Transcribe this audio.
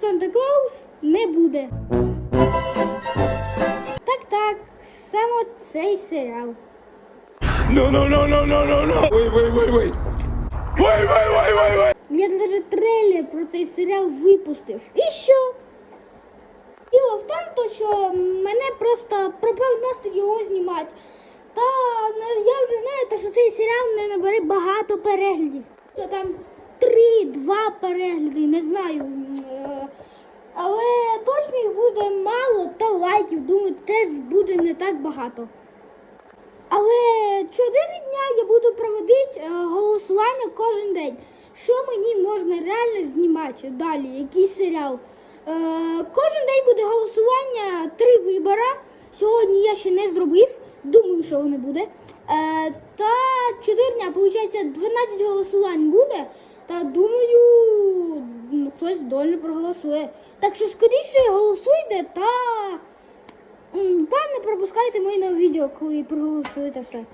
Санта Клаус не буде. Так, так, саме цей серіал. No, no, no, no, no, no, no. Wait, wait, wait, wait. Wait, wait, wait, wait, wait. Я навіть трейлер про цей серіал випустив. І що? Діло в тому, то, що мене просто пропав настрій його знімати. Та я вже знаю, що цей серіал не набере багато переглядів. Що там три-два перегляди, не знаю. Е, Але точно їх буде мало та лайків, думаю, теж буде не так багато. Але чотири дня я буду проводити е, голосування кожен день. Що мені можна реально знімати далі? Який серіал? Е, кожен день буде голосування, три вибори. Сьогодні я ще не зробив. Думаю, що воно буде. Е, та 4 дня, виходить, 12 голосувань буде. Та думаю, хтось долі проголосує. Так що скоріше голосуйте та. Та не пропускайте мої нові відео, коли проголосуєте все.